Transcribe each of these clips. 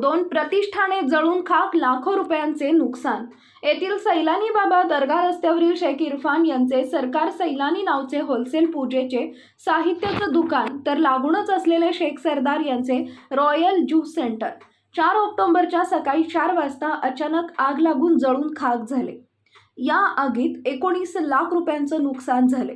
दोन प्रतिष्ठाने जळून खाक लाखो रुपयांचे नुकसान. येथील सैलानी बाबा दर्गा रस्त्यावरील शेख इरफान यांचे सरकार सैलानी नावचे होलसेल पूजेचे साहित्याचं दुकान तर लागूनच असलेले शेख सरदार यांचे रॉयल ज्यूस सेंटर. चार ऑक्टोबरच्या सकाळी चार वाजता अचानक आग लागून जळून खाक झाले. या आगीत एकोणीस लाख रुपयांचं नुकसान झाले.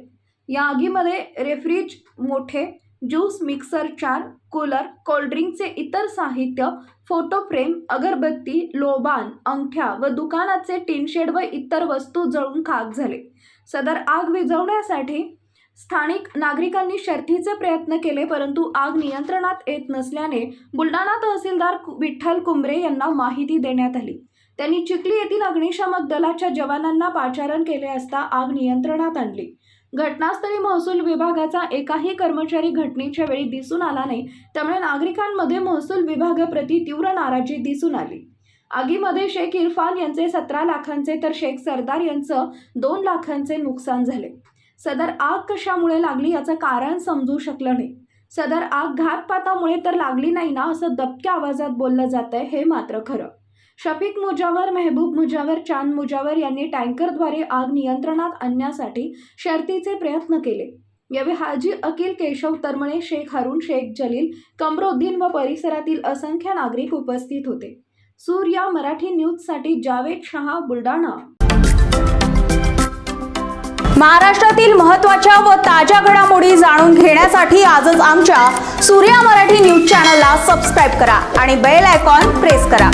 या आगीमध्ये रेफ्रिज मोठे ज्यूस मिक्सर चार कूलर कोल्ड्रिंकचे इतर साहित्य फोटो फ्रेम अगरबत्ती लोबान अंगठ्या व दुकानाचे टिनशेड व इतर वस्तू जळून खाक झाले. सदर आग विझवण्यासाठी स्थानिक नागरिकांनी शर्थीचे प्रयत्न केले परंतु आग नियंत्रणात येत नसल्याने बुलढाणा तहसीलदार विठ्ठल कुंबरे यांना माहिती देण्यात आली. त्यांनी चिखली येथील अग्निशामक दलाच्या जवानांना पाचारण केले असता आग नियंत्रणात आणली. घटनास्थळी महसूल विभागाचा एकाही कर्मचारी घटनेच्या वेळी दिसून आला नाही त्यामुळे नागरिकांमध्ये महसूल विभागाप्रती तीव्र नाराजी दिसून आली. आगीमध्ये शेख इरफान यांचे सतरा लाखांचे तर शेख सरदार यांचं दोन लाखांचे नुकसान झाले. सदर आग कशामुळे लागली याचं कारण समजू शकलं नाही. सदर आग घातपातामुळे तर लागली नाही ना असं दबक्या आवाजात बोललं जात आहे हे मात्र खरं. शफीक मुजावर मेहबूब मुजावर चांद मुजावर यांनी टँकरद्वारे आग नियंत्रणात आणण्यासाठी शर्तीचे प्रयत्न केले. यावेळी हाजी अकिल केशव तरमणे शेख हारून शेख जलील कमरोद्दीन व परिसरातील असंख्य नागरिक उपस्थित होते. सूर्या मराठी न्यूजसाठी जावेद शहा बुलडाणा महाराष्ट्रातील महत्त्वाच्या व ताज्या घडामोडी जाणून घेण्यासाठी आजच आमच्या सूर्या मराठी न्यूज चॅनलला सबस्क्राईब करा आणि बेल आयकॉन प्रेस करा.